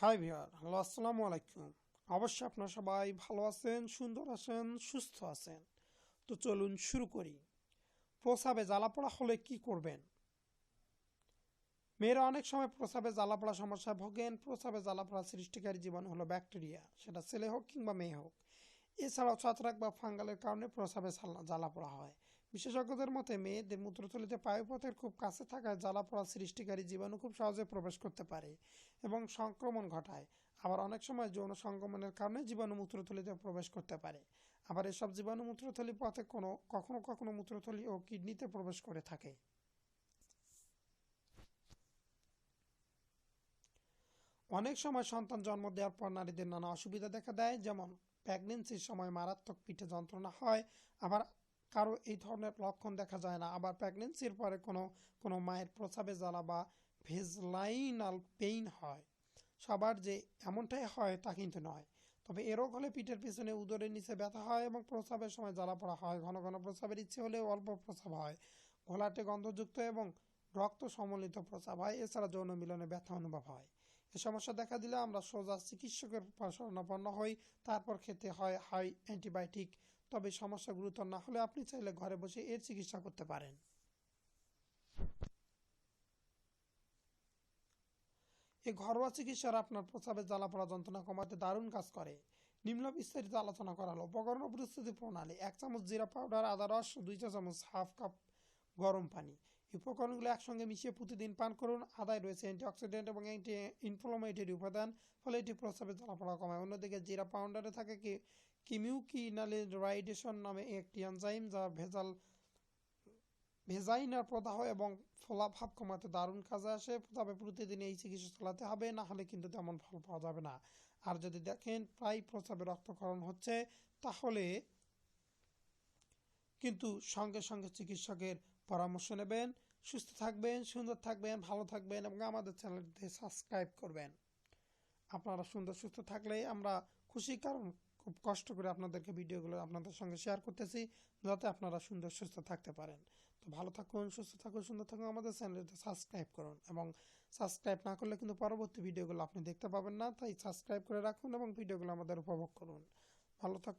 High ভিয়ার hello আসসালামু আলাইকুম অবশ্যই আপনারা সবাই ভালো আছেন, সুন্দর আছেন, সুস্থ আছেন। তো চলুন শুরু করি। প্রসাবে জ্বালা পড়া হলে কি করবেন? মেয়েরা অনেক সময় প্রসাবে জ্বালা পড়া সমস্যায় ভোগেন। প্রসাবে জ্বালা পড়া সৃষ্টিকারী জীবাণু হলো ব্যাকটেরিয়া। সেটা ছেলে হোক কিংবা মেয়ে হোক। এছাড়াও ছত্রাক বা ফাঙ্গালের কারণে প্রসাবে জ্বালা- জ্বালা পড়া হয়। বিশেষজ্ঞদের মতে, মেয়েদের মূত্রথলিতে পায়ুপথের খুব কাছে থাকায় জ্বালা পড়া সৃষ্টিকারী জীবাণু খুব সহজে প্রবেশ করতে পারে এবং সংক্রমণ ঘটায়। আবার অনেক সময় যৌন সংক্রমণের কারণে জীবাণু মূত্রথলিতে প্রবেশ করতে পারে। আবার এসব জীবাণু মূত্রথলি পথে কোনো, কখনো কখনো মূত্রথলি ও কিডনিতে প্রবেশ করে থাকে। অনেক সময় সন্তান জন্ম দেওয়ার পর নারীদের নানা অসুবিধা দেখা দেয়, যেমন প্রেগনেন্সির সময় মারাত্মক পিঠে যন্ত্রণা হয়, আবার কারও এই ধরনের লক্ষণ দেখা যায় না। আবার প্রেগনেন্সির পরে কোনো কোনো মায়ের প্রসাবে জ্বালা বা ভেজলাইনাল পেইন হয়। সবার যে এমনটাই হয় তা কিন্তু নয়। তবে এ রোগ হলে পিঠের পিছনে উদরের নিচে ব্যথা হয় এবং প্রস্রাবের সময় জ্বালা পড়া হয়। ঘন ঘন প্রস্রাবের ইচ্ছে হলেও অল্প প্রস্রাব হয়। ঘোলাটে গন্ধযুক্ত এবং রক্ত সমন্বিত প্রস্রাব হয়। এছাড়া যৌন মিলনে ব্যথা অনুভব হয়। এ সমস্যা দেখা দিলে আমরা সোজা চিকিৎসকের শরণাপন্ন হই। তারপর খেতে হয় হাই অ্যান্টিবায়োটিক তবে সমস্যা গুরুতর না হলে আপনি চাইলে ঘরে বসে এর চিকিৎসা করতে পারেন। এই ঘরোয়া চিকিৎসার আপনার প্রস্রাবের জ্বালা পড়া যন্ত্রণা কমাতে দারুণ কাজ করে। নিম্ন বিস্তারিত আলোচনা করা হলো উপকরণ প্রস্তুতি প্রণালী, এক চামচ জিরা পাউডার, আদা রস, দুই চা চামচ হাফ কাপ গরম পানি। এই উপকরণগুলো একসঙ্গে মিশিয়ে প্রতিদিন পান করুন। আদায় রয়েছে অ্যান্টিঅক্সিডেন্ট এবং অ্যান্টি ইনফ্লোমেটরি উপাদান, ফলে এটি প্রস্রাবের জ্বালাপোড়া কমায়। অন্যদিকে জিরা পাউডারে থাকে কি কিমিউকিনালিরাইডেশন নামে একটি এনজাইম যা ভেজাল, ভেজাইনার প্রদাহ এবং ফোলাভাব কমাতে দারুণ কাজে আসে। তবে প্রতিদিন এই চিকিৎসা চালাতে হবে, না হলে কিন্তু তেমন ফল পাওয়া যাবে না। আর যদি দেখেন প্রায় প্রস্রাবে রক্তক্ষরণ হচ্ছে, তাহলে কিন্তু সঙ্গে সঙ্গে চিকিৎসকের পরামর্শ নেবেন, সুস্থ থাকবেন, সুন্দর থাকবেন, ভালো থাকবেন এবং আমাদের চ্যানেলটি সাবস্ক্রাইব করবেন। আপনারা সুন্দর, সুস্থ থাকলে আমরা খুশি, কারণ খুব কষ্ট করে আপনাদেরকে ভিডিওগুলো আপনাদের সঙ্গে শেয়ার করতেছি, যাতে আপনারা সুন্দর, সুস্থ থাকতে পারেন। তো ভালো থাকুন, সুস্থ থাকুন, সুন্দর থাকুন, আমাদের চ্যানেলটি সাবস্ক্রাইব করুন এবং সাবস্ক্রাইব না করলে কিন্তু পরবর্তী ভিডিওগুলো আপনি দেখতে পাবেন না, তাই সাবস্ক্রাইব করে রাখুন এবং ভিডিওগুলো আমাদের উপভোগ করুন। ভালো থাকুন।